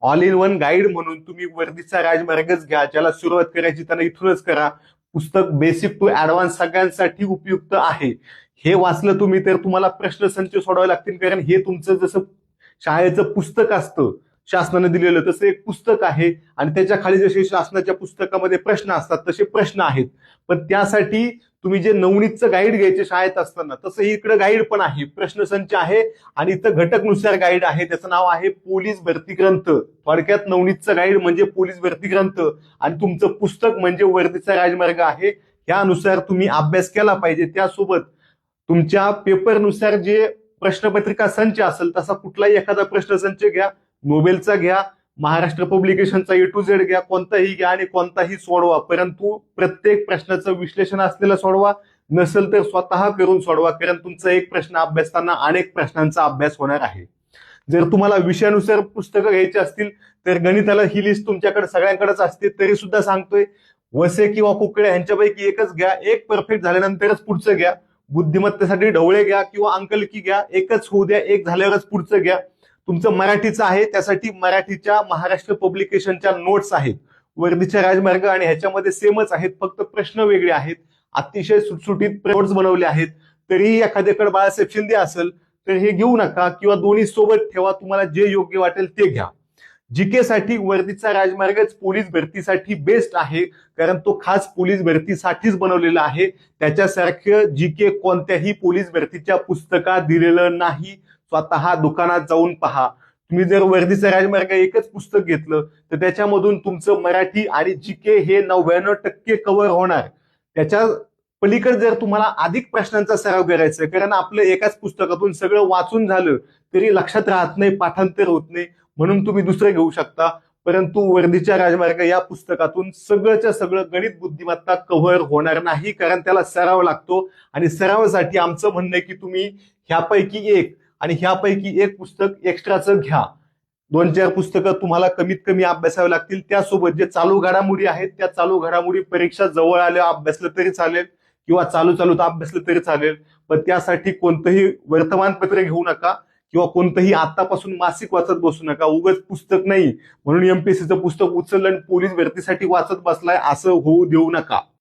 All in one guide म्हणून तुम्ही वर्दीचा राजमार्गच घ्या. ज्याला सुरुवात करायची त्यांना इथूनच करा. पुस्तक बेसिक टू ऍडव्हान्स सगळ्यांसाठी उपयुक्त आहे. हे वाचलं तुम्ही तर तुम्हाला प्रश्नसंच सोडावे लागतील. कारण हे तुमचं जसं शाळेचं पुस्तक असतं शासनाने दिलेलं तसं एक पुस्तक आहे. आणि त्याच्याखाली जसे शासनाच्या पुस्तकामध्ये प्रश्न असतात तसे प्रश्न आहेत. पण त्यासाठी तुम्ही जे नवनीतचं गाईड घ्यायचे शाळेत असताना तसं इकडे गाईड पण आहे. प्रश्नसंच आहे आणि इथं घटकनुसार गाईड आहे. त्याचं नाव आहे पोलीस भरती ग्रंथ. थोडक्यात नवनीतचं गाईड म्हणजे पोलीस भरती ग्रंथ. आणि तुमचं पुस्तक म्हणजे वर्दीचा राजमार्ग आहे. यानुसार तुम्ही अभ्यास केला पाहिजे. त्यासोबत तुमच्या पेपरनुसार जे प्रश्नपत्रिका संच असेल तसा कुठलाही एखादा प्रश्नसंच घ्या. नोबेलचा घ्या महाराष्ट्र पब्लिकेशनचा ए टू झेड घ्या कोणताही घ्या आणि कोणताही सोडवा. परंतु प्रत्येक प्रश्नाचं विश्लेषण असलेला सोडवा नसेल तर स्वतः करून सोडवा कारण तुमचा एक प्रश्न अभ्यासताना अनेक प्रश्नांचा अभ्यास होणार आहे. जर तुम्हाला विषयानुसार पुस्तकं घ्यायची असतील तर गणिताला ही लिस्ट तुमच्याकडे सगळ्यांकडेच असते तरी सुद्धा सांगतोय वसे किंवा कुकडे ह्यांच्यापैकी एकच घ्या एक परफेक्ट झाल्यानंतरच पुढचं घ्या. बुद्धिमत्तेसाठी ढवळे घ्या किंवा अंकलकी घ्या एकच होऊ द्या एक झाल्यावरच पुढचं घ्या. तुमचं मराठीचं आहे त्यासाठी मराठीच्या महाराष्ट्र पब्लिकेशनच्या नोट्स आहेत. वर्धीच्या राजमार्ग आणि ह्याच्यामध्ये सेमच आहेत फक्त प्रश्न वेगळे आहेत. अतिशय सुटसुटीत नोट्स बनवले आहेत. तरीही एखाद्याकडे बाळासाहेब शिंदे असेल तर हे घेऊ नका किंवा दोन्ही सोबत ठेवा तुम्हाला जे योग्य वाटेल ते घ्या. जीकेसाठी वर्दीचा राजमार्गच पोलीस भरतीसाठी बेस्ट आहे कारण तो खास पोलीस भरतीसाठीच बनवलेला आहे. त्याच्यासारखं जीके कोणत्याही पोलीस भरतीच्या पुस्तकात दिलेलं नाही. स्वतः दुकानात जाऊन पहा. तुम्ही जर वर्दीचा राजमार्ग एकच पुस्तक घेतलं तर त्याच्यामधून तुमचं मराठी आणि जीके हे नव्याण्णव टक्के कव्हर होणार. त्याच्या पलीकडे जर तुम्हाला अधिक प्रश्नांचा सराव करायचा कारण आपलं एकाच पुस्तकातून सगळं वाचून झालं तरी लक्षात राहत नाही पाठांतर होत नाही म्हणून तुम्ही दुसरं घेऊ शकता. परंतु वर्दीच्या राजमार्ग या पुस्तकातून सगळंच्या सगळं गणित बुद्धिमत्ता कव्हर होणार नाही कारण त्याला सराव लागतो. आणि सरावासाठी आमचं म्हणणं आहे की तुम्ही ह्यापैकी एक आणि ह्यापैकी एक पुस्तक एक्स्ट्राचं घ्या. दोन चार पुस्तकं तुम्हाला कमीत कमी अभ्यासावे लागतील. त्यासोबत जे चालू घडामोडी आहेत त्या चालू घडामोडी परीक्षा जवळ आल्या अभ्यासलं तरी चालेल किंवा चालू चालू तर अभ्यासलं तरी चालेल. पण त्यासाठी कोणतंही वर्तमानपत्र घेऊ नका किंवा कोणतंही आतापासून मासिक वाचत बसू नका. उगच पुस्तक नाही म्हणून एमपीएससीचं पुस्तक उचललं आणि पोलीस भरतीसाठी वाचत बसलाय असं होऊ देऊ नका.